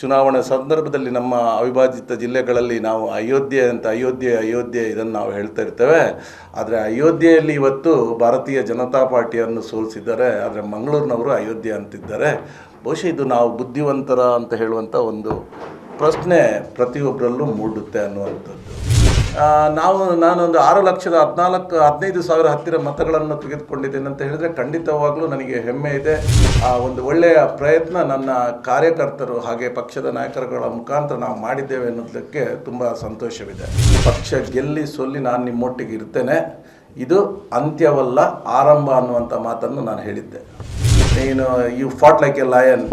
ಚುನಾವಣೆ ಸಂದರ್ಭದಲ್ಲಿ ನಮ್ಮ ಅವಿಭಾಜಿತ ಜಿಲ್ಲೆಗಳಲ್ಲಿ ನಾವು ಅಯೋಧ್ಯೆ ಅಂತ ಅಯೋಧ್ಯೆ ಅಯೋಧ್ಯೆ ಇದನ್ನು ನಾವು ಹೇಳ್ತಾ ಇರ್ತೇವೆ. ಆದರೆ ಅಯೋಧ್ಯೆಯಲ್ಲಿ ಇವತ್ತು ಭಾರತೀಯ ಜನತಾ ಪಾರ್ಟಿಯನ್ನು ಸೋಲಿಸಿದ್ದಾರೆ. ಆದರೆ ಮಂಗಳೂರಿನವರು ಅಯೋಧ್ಯೆ ಅಂತಿದ್ದಾರೆ. ಬಹುಶಃ ಇದು ನಾವು ಬುದ್ಧಿವಂತರ ಅಂತ ಹೇಳುವಂಥ ಒಂದು ಪ್ರಶ್ನೆ ಪ್ರತಿಯೊಬ್ಬರಲ್ಲೂ ಮೂಡುತ್ತೆ ಅನ್ನುವಂಥದ್ದು. ನಾವು ನಾನೊಂದು ಆರು ಲಕ್ಷದ ಹದಿನಾಲ್ಕು, ಹದಿನೈದು ಸಾವಿರ ಹತ್ತಿರ ಮತಗಳನ್ನು ತೆಗೆದುಕೊಂಡಿದ್ದೇನೆ ಅಂತ ಹೇಳಿದರೆ ಖಂಡಿತವಾಗ್ಲೂ ನನಗೆ ಹೆಮ್ಮೆ ಇದೆ. ಆ, ಒಂದು ಒಳ್ಳೆಯ ಪ್ರಯತ್ನ ನನ್ನ ಕಾರ್ಯಕರ್ತರು ಹಾಗೆ ಪಕ್ಷದ ನಾಯಕರುಗಳ ಮುಖಾಂತರ ನಾವು ಮಾಡಿದ್ದೇವೆ ಅನ್ನೋದಕ್ಕೆ ತುಂಬ ಸಂತೋಷವಿದೆ. ಪಕ್ಷ ಗೆಲ್ಲಿ ಸೊಲ್ಲಿ ನಾನು ನಿಮ್ಮೊಟ್ಟಿಗೆ ಇರ್ತೇನೆ. ಇದು ಅಂತ್ಯವಲ್ಲ, ಆರಂಭ ಅನ್ನುವಂಥ ಮಾತನ್ನು ನಾನು ಹೇಳಿದ್ದೆ. ನೀನು you fought like a lion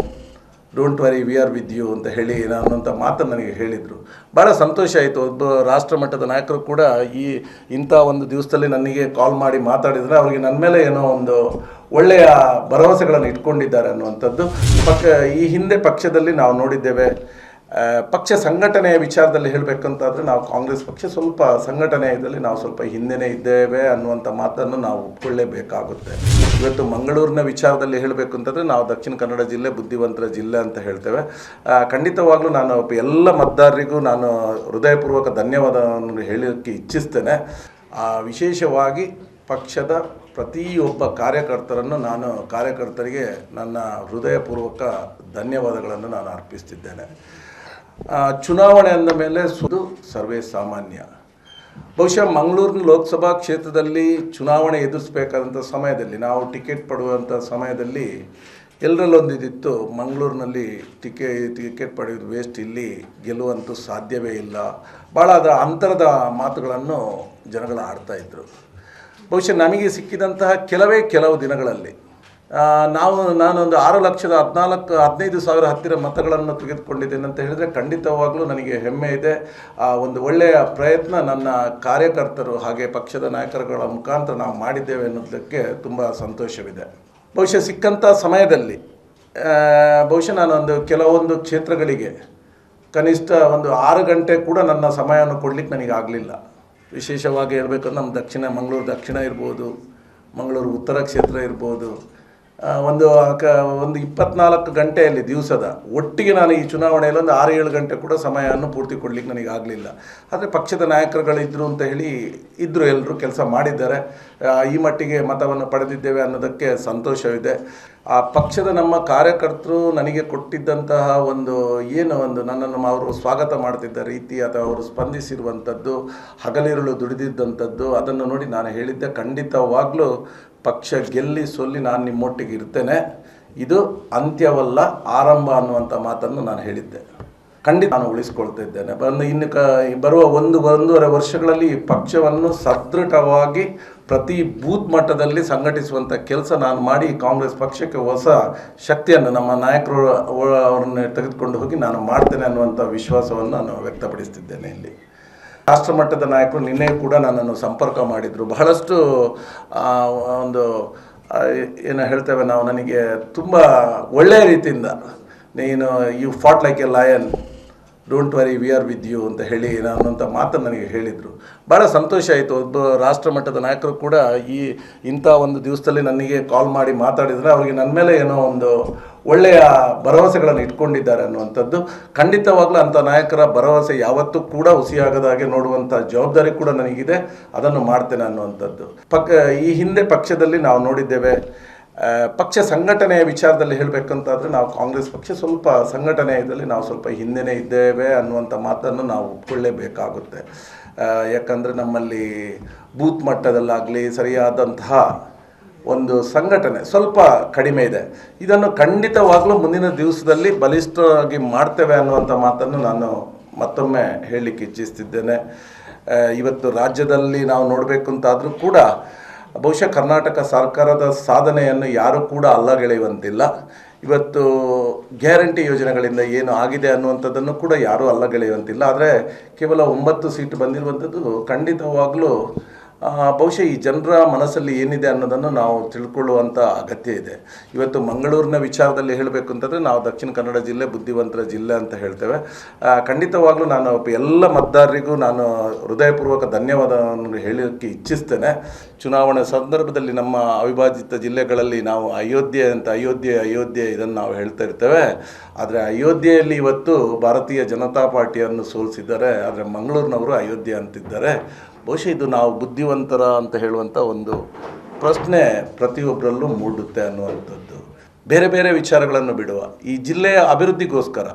don't worry we are with you ಅಂತ ಹೇಳಿ ಅನ್ನೋಂಥ ಮಾತನ್ನು ನನಗೆ ಹೇಳಿದರು. ಭಾಳ ಸಂತೋಷ ಆಯಿತು. ಒಬ್ಬ ರಾಷ್ಟ್ರ ಮಟ್ಟದ ನಾಯಕರು ಕೂಡ ಈ ಇಂಥ ಒಂದು ದಿವಸದಲ್ಲಿ ನನಗೆ ಕಾಲ್ ಮಾಡಿ ಮಾತಾಡಿದರೆ ಅವರಿಗೆ ನನ್ನ ಮೇಲೆ ಏನೋ ಒಂದು ಒಳ್ಳೆಯ ಭರವಸೆಗಳನ್ನು ಇಟ್ಕೊಂಡಿದ್ದಾರೆ ಅನ್ನುವಂಥದ್ದು. ಪಕ್ಕ ಈ ಹಿಂದೆ ಪಕ್ಷದಲ್ಲಿ ನಾವು ನೋಡಿದ್ದೇವೆ. ಪಕ್ಷ ಸಂಘಟನೆಯ ವಿಚಾರದಲ್ಲಿ ಹೇಳಬೇಕಂತಾದರೆ ನಾವು ಕಾಂಗ್ರೆಸ್ ಪಕ್ಷ ಸ್ವಲ್ಪ ಸಂಘಟನೆ ಇದರಲ್ಲಿ ನಾವು ಸ್ವಲ್ಪ ಹಿಂದೆನೇ ಇದ್ದೇವೆ ಅನ್ನುವಂಥ ಮಾತನ್ನು ನಾವು ಒಪ್ಕೊಳ್ಳೇಬೇಕಾಗುತ್ತೆ. ಇವತ್ತು ಮಂಗಳೂರಿನ ವಿಚಾರದಲ್ಲಿ ಹೇಳಬೇಕು ಅಂತಂದರೆ ನಾವು ದಕ್ಷಿಣ ಕನ್ನಡ ಜಿಲ್ಲೆ ಬುದ್ಧಿವಂತರ ಜಿಲ್ಲೆ ಅಂತ ಹೇಳ್ತೇವೆ. ಖಂಡಿತವಾಗಲೂ ನಾನು ಎಲ್ಲ ಮತದಾರರಿಗೂ ನಾನು ಹೃದಯಪೂರ್ವಕ ಧನ್ಯವಾದವನ್ನು ಹೇಳೋಕ್ಕೆ ಇಚ್ಛಿಸ್ತೇನೆ. ವಿಶೇಷವಾಗಿ ಪಕ್ಷದ ಪ್ರತಿಯೊಬ್ಬ ಕಾರ್ಯಕರ್ತರನ್ನು ನಾನು ಕಾರ್ಯಕರ್ತರಿಗೆ ನನ್ನ ಹೃದಯಪೂರ್ವಕ ಧನ್ಯವಾದಗಳನ್ನು ನಾನು ಅರ್ಪಿಸ್ತಿದ್ದೇನೆ. ಚುನಾವಣೆ ಅಂದ ಮೇಲೆ ಸುದು ಸರ್ವೇ ಸಾಮಾನ್ಯ. ಬಹುಶಃ ಮಂಗಳೂರಿನ ಲೋಕಸಭಾ ಕ್ಷೇತ್ರದಲ್ಲಿ ಚುನಾವಣೆ ಎದುರಿಸಬೇಕಾದಂಥ ಸಮಯದಲ್ಲಿ, ನಾವು ಟಿಕೆಟ್ ಪಡುವಂಥ ಸಮಯದಲ್ಲಿ ಎಲ್ಲರಲ್ಲೊಂದಿದಿತ್ತು ಮಂಗಳೂರಿನಲ್ಲಿ ಟಿಕೆ ಟಿಕೆಟ್ ಪಡೆಯೋದು ವೇಸ್ಟ್ ಇಲ್ಲಿ ಗೆಲ್ಲುವಂತೂ ಸಾಧ್ಯವೇ ಇಲ್ಲ. ಭಾಳ ಅದ ಅಂತರದ ಮಾತುಗಳನ್ನು ಜನಗಳು ಆಡ್ತಾಯಿದ್ರು ಬಹುಶಃ ನಮಗೆ ಸಿಕ್ಕಿದಂತಹ ಕೆಲವೇ ಕೆಲವು ದಿನಗಳಲ್ಲಿ ನಾವು ನಾನೊಂದು ಆರು ಲಕ್ಷದ ಹದಿನಾಲ್ಕು, ಹದಿನೈದು ಸಾವಿರ ಹತ್ತಿರ ಮತಗಳನ್ನು ತೆಗೆದುಕೊಂಡಿದ್ದೇನೆ ಅಂತ ಹೇಳಿದರೆ ಖಂಡಿತವಾಗ್ಲೂ ನನಗೆ ಹೆಮ್ಮೆ ಇದೆ. ಆ, ಒಂದು ಒಳ್ಳೆಯ ಪ್ರಯತ್ನ ನನ್ನ ಕಾರ್ಯಕರ್ತರು ಹಾಗೆ ಪಕ್ಷದ ನಾಯಕರುಗಳ ಮುಖಾಂತರ ನಾವು ಮಾಡಿದ್ದೇವೆ ಅನ್ನೋದಕ್ಕೆ ತುಂಬ ಸಂತೋಷವಿದೆ. ಬಹುಶಃ ಸಿಕ್ಕಂಥ ಸಮಯದಲ್ಲಿ ಬಹುಶಃ ನಾನೊಂದು ಕೆಲವೊಂದು ಕ್ಷೇತ್ರಗಳಿಗೆ ಕನಿಷ್ಠ ಒಂದು ಆರು ಗಂಟೆ ಕೂಡ ನನ್ನ ಸಮಯವನ್ನು ಕೊಡಲಿಕ್ಕೆ ನನಗೆ ಆಗಲಿಲ್ಲ. ವಿಶೇಷವಾಗಿ ಹೇಳಬೇಕಂದ್ರೆ ನಮ್ಮ ದಕ್ಷಿಣ, ಮಂಗಳೂರು ದಕ್ಷಿಣ ಇರ್ಬೋದು, ಮಂಗಳೂರು ಉತ್ತರ ಕ್ಷೇತ್ರ ಇರ್ಬೋದು ಒಂದು ಕ, ಒಂದು ಇಪ್ಪತ್ನಾಲ್ಕು ಗಂಟೆಯಲ್ಲಿ ದಿವಸದ ಒಟ್ಟಿಗೆ ನಾನು ಈ ಚುನಾವಣೆಯಲ್ಲಿ ಒಂದು ಆರು ಏಳು ಗಂಟೆ ಕೂಡ ಸಮಯವನ್ನು ಪೂರ್ತಿ ಕೊಡಲಿಕ್ಕೆ ನನಗೆ ಆಗಲಿಲ್ಲ. ಆದರೆ ಪಕ್ಷದ ನಾಯಕರುಗಳಿದ್ದರು ಅಂತ ಹೇಳಿ ಇದ್ದರು ಎಲ್ಲರೂ ಕೆಲಸ ಮಾಡಿದ್ದಾರೆ. ಈ ಮಟ್ಟಿಗೆ ಮತವನ್ನು ಪಡೆದಿದ್ದೇವೆ ಅನ್ನೋದಕ್ಕೆ ಸಂತೋಷವಿದೆ. ಆ, ಪಕ್ಷದ ನಮ್ಮ ಕಾರ್ಯಕರ್ತರು ನನಗೆ ಕೊಟ್ಟಿದ್ದಂತಹ ಒಂದು ಏನು ಒಂದು ನನ್ನನ್ನು ಅವರು ಸ್ವಾಗತ ಮಾಡ್ತಿದ್ದ ರೀತಿ ಅಥವಾ ಅವರು ಸ್ಪಂದಿಸಿರುವಂಥದ್ದು, ಹಗಲಿರುಳು ದುಡಿದಿದ್ದಂಥದ್ದು, ಅದನ್ನು ನೋಡಿ ನಾನು ಹೇಳಿದ್ದೆ. ಖಂಡಿತವಾಗ್ಲೂ ಪಕ್ಷ ಗೆಲ್ಲಿ ಸೊಲ್ಲಿ ನಾನು ನಿಮ್ಮೊಟ್ಟಿಗೆ ಇರ್ತೇನೆ. ಇದು ಅಂತ್ಯವಲ್ಲ, ಆರಂಭ ಅನ್ನುವಂಥ ಮಾತನ್ನು ನಾನು ಹೇಳಿದ್ದೆ. ಖಂಡಿತ ನಾನು ಉಳಿಸ್ಕೊಳ್ತಾ ಇದ್ದೇನೆ ಬಂದು ಇನ್ನು ಕ, ಬರುವ ಒಂದು, ಒಂದೂವರೆ ವರ್ಷಗಳಲ್ಲಿ ಈ ಪಕ್ಷವನ್ನು ಸದೃಢವಾಗಿ ಪ್ರತಿ ಬೂತ್ ಮಟ್ಟದಲ್ಲಿ ಸಂಘಟಿಸುವಂಥ ಕೆಲಸ ನಾನು ಮಾಡಿ ಕಾಂಗ್ರೆಸ್ ಪಕ್ಷಕ್ಕೆ ಹೊಸ ಶಕ್ತಿಯನ್ನು ನಮ್ಮ ನಾಯಕರು ಅವರನ್ನು ತೆಗೆದುಕೊಂಡು ಹೋಗಿ ನಾನು ಮಾಡ್ತೇನೆ ಅನ್ನುವಂಥ ವಿಶ್ವಾಸವನ್ನು ನಾನು ವ್ಯಕ್ತಪಡಿಸ್ತಿದ್ದೇನೆ ಇಲ್ಲಿ. ರಾಷ್ಟ್ರ ಮಟ್ಟದ ನಾಯಕರು ನಿನ್ನೆ ಕೂಡ ನನ್ನನ್ನು ಸಂಪರ್ಕ ಮಾಡಿದರು. ಬಹಳಷ್ಟು ಒಂದು ಏನು ಹೇಳ್ತೇವೆ ನಾವು, ನನಗೆ ತುಂಬ ಒಳ್ಳೆಯ ರೀತಿಯಿಂದ ನೀನು you fought like a lion don't worry we are with you ಅಂತ ಹೇಳಿ ಅನ್ನೋಂಥ ಮಾತನ್ನು ನನಗೆ ಹೇಳಿದರು. ಭಾಳ ಸಂತೋಷ ಆಯಿತು. ಒಬ್ಬ ರಾಷ್ಟ್ರ ಮಟ್ಟದ ನಾಯಕರು ಕೂಡ ಈ ಇಂಥ ಒಂದು ದಿವಸದಲ್ಲಿ ನನಗೆ ಕಾಲ್ ಮಾಡಿ ಮಾತಾಡಿದರೆ ಅವರಿಗೆ ನನ್ನ ಮೇಲೆ ಏನೋ ಒಂದು ಒಳ್ಳೆಯ ಭರವಸೆಗಳನ್ನು ಇಟ್ಕೊಂಡಿದ್ದಾರೆ ಅನ್ನುವಂಥದ್ದು. ಖಂಡಿತವಾಗ್ಲೂ ಅಂಥ ನಾಯಕರ ಭರವಸೆ ಯಾವತ್ತೂ ಕೂಡ ಹುಸಿಯಾಗದ ಹಾಗೆ ನೋಡುವಂಥ ಜವಾಬ್ದಾರಿ ಕೂಡ ನನಗಿದೆ. ಅದನ್ನು ಮಾಡ್ತೇನೆ ಅನ್ನುವಂಥದ್ದು. ಪಕ್ಕ ಈ ಹಿಂದೆ ಪಕ್ಷದಲ್ಲಿ ನಾವು ನೋಡಿದ್ದೇವೆ ಪಕ್ಷ ಸಂಘಟನೆಯ ವಿಚಾರದಲ್ಲಿ ಹೇಳಬೇಕಂತಾದರೆ ನಾವು ಕಾಂಗ್ರೆಸ್ ಪಕ್ಷ ಸ್ವಲ್ಪ ಸಂಘಟನೆಯಲ್ಲಿ ನಾವು ಸ್ವಲ್ಪ ಹಿಂದೆನೇ ಇದ್ದೇವೆ ಅನ್ನುವಂಥ ಮಾತನ್ನು ನಾವು ಒಪ್ಕೊಳ್ಳೇಬೇಕಾಗುತ್ತೆ. ಯಾಕಂದರೆ ನಮ್ಮಲ್ಲಿ ಬೂತ್ ಮಟ್ಟದಲ್ಲಾಗಲಿ, ಸರಿಯಾದಂತಹ ಒಂದು ಸಂಘಟನೆ ಸ್ವಲ್ಪ ಕಡಿಮೆ ಇದೆ. ಇದನ್ನು ಖಂಡಿತವಾಗಲೂ ಮುಂದಿನ ದಿವಸದಲ್ಲಿ ಬಲಿಷ್ಠವಾಗಿ ಮಾಡ್ತೇವೆ ಅನ್ನುವಂಥ ಮಾತನ್ನು ನಾನು ಮತ್ತೊಮ್ಮೆ ಹೇಳಲಿಕ್ಕೆ ಇಚ್ಛಿಸ್ತಿದ್ದೇನೆ. ಇವತ್ತು ರಾಜ್ಯದಲ್ಲಿ ನಾವು ನೋಡಬೇಕು ಅಂತಾದರೂ ಕೂಡ ಬಹುಶಃ ಕರ್ನಾಟಕ ಸರ್ಕಾರದ ಸಾಧನೆಯನ್ನು ಯಾರೂ ಕೂಡ ಅಲ್ಲಗೆಳೆಯುವಂತಿಲ್ಲ. ಇವತ್ತು ಗ್ಯಾರಂಟಿ ಯೋಜನೆಗಳಿಂದ ಏನು ಆಗಿದೆ ಅನ್ನುವಂಥದ್ದನ್ನು ಕೂಡ ಯಾರೂ ಅಲ್ಲಗೆಳೆಯುವಂತಿಲ್ಲ. ಆದರೆ ಕೇವಲ ಒಂಬತ್ತು ಸೀಟ್ ಬಂದಿರುವಂಥದ್ದು ಖಂಡಿತವಾಗಲೂ ಬಹುಶಃ ಈ ಜನರ ಮನಸ್ಸಲ್ಲಿ ಏನಿದೆ ಅನ್ನೋದನ್ನು ನಾವು ತಿಳ್ಕೊಳ್ಳುವಂಥ ಅಗತ್ಯ ಇದೆ. ಇವತ್ತು ಮಂಗಳೂರಿನ ವಿಚಾರದಲ್ಲಿ ಹೇಳಬೇಕು ಅಂತಂದರೆ ನಾವು ದಕ್ಷಿಣ ಕನ್ನಡ ಜಿಲ್ಲೆ, ಬುದ್ಧಿವಂತರ ಜಿಲ್ಲೆ ಅಂತ ಹೇಳ್ತೇವೆ. ಖಂಡಿತವಾಗಲೂ ನಾನು ಎಲ್ಲ ಮತದಾರರಿಗೂ ನಾನು ಹೃದಯಪೂರ್ವಕ ಧನ್ಯವಾದವನ್ನು ಹೇಳೋಕ್ಕೆ ಇಚ್ಛಿಸ್ತೇನೆ. ಚುನಾವಣೆ ಸಂದರ್ಭದಲ್ಲಿ ನಮ್ಮ ಅವಿಭಾಜಿತ ಜಿಲ್ಲೆಗಳಲ್ಲಿ ನಾವು ಅಯೋಧ್ಯೆ ಅಂತ, ಅಯೋಧ್ಯೆ ಅಯೋಧ್ಯೆ ಇದನ್ನು ನಾವು ಹೇಳ್ತಾ ಇರ್ತೇವೆ. ಆದರೆ ಅಯೋಧ್ಯೆಯಲ್ಲಿ ಇವತ್ತು ಭಾರತೀಯ ಜನತಾ ಪಾರ್ಟಿಯನ್ನು ಸೋಲಿಸಿದ್ದಾರೆ. ಆದರೆ ಮಂಗಳೂರಿನವರು ಅಯೋಧ್ಯೆ ಅಂತಿದ್ದಾರೆ. ಬಹುಶಃ ಇದು ನಾವು ಬುದ್ಧಿವಂತರ ಅಂತ ಹೇಳುವಂಥ ಒಂದು ಪ್ರಶ್ನೆ ಪ್ರತಿಯೊಬ್ಬರಲ್ಲೂ ಮೂಡುತ್ತೆ ಅನ್ನುವಂಥದ್ದು. ಬೇರೆ ಬೇರೆ ವಿಚಾರಗಳನ್ನು ಬಿಡುವ. ಈ ಜಿಲ್ಲೆಯ ಅಭಿವೃದ್ಧಿಗೋಸ್ಕರ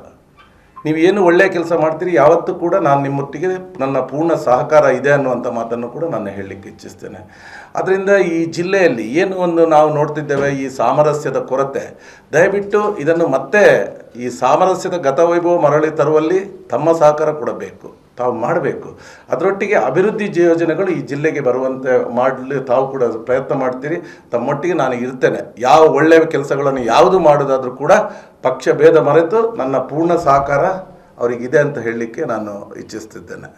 ನೀವು ಏನು ಒಳ್ಳೆಯ ಕೆಲಸ ಮಾಡ್ತೀರಿ, ಯಾವತ್ತೂ ಕೂಡ ನಾನು ನಿಮ್ಮೊಟ್ಟಿಗೆ ನನ್ನ ಪೂರ್ಣ ಸಹಕಾರ ಇದೆ ಅನ್ನುವಂಥ ಮಾತನ್ನು ಕೂಡ ನಾನು ಹೇಳಲಿಕ್ಕೆ ಇಚ್ಛಿಸ್ತೇನೆ. ಅದರಿಂದ ಈ ಜಿಲ್ಲೆಯಲ್ಲಿ ಏನು ಒಂದು ನಾವು ನೋಡ್ತಿದ್ದೇವೆ, ಈ ಸಾಮರಸ್ಯದ ಕೊರತೆ. ದಯವಿಟ್ಟು ಇದನ್ನು ಮತ್ತೆ ಈ ಸಾಮರಸ್ಯದ ಗತವೈಭವ ಮರಳಿ ತರುವಲ್ಲಿ ತಮ್ಮ ಸಹಕಾರ ಕೊಡಬೇಕು. ತಾವು ಮಾಡಬೇಕು. ಅದರೊಟ್ಟಿಗೆ ಅಭಿವೃದ್ಧಿ ಯೋಜನೆಗಳು ಈ ಜಿಲ್ಲೆಗೆ ಬರುವಂತೆ ಮಾಡಲು ತಾವು ಕೂಡ ಪ್ರಯತ್ನ ಮಾಡ್ತೀರಿ. ತಮ್ಮೊಟ್ಟಿಗೆ ನಾನು ಇರ್ತೇನೆ. ಯಾವ ಒಳ್ಳೆಯ ಕೆಲಸಗಳನ್ನು ಯಾವುದು ಮಾಡೋದಾದರೂ ಕೂಡ ಪಕ್ಷ ಭೇದ ಮರೆತು ನನ್ನ ಪೂರ್ಣ ಸಹಕಾರ ಅವರಿಗಿದೆ ಅಂತ ಹೇಳಲಿಕ್ಕೆ ನಾನು ಇಚ್ಛಿಸ್ತಿದ್ದೇನೆ.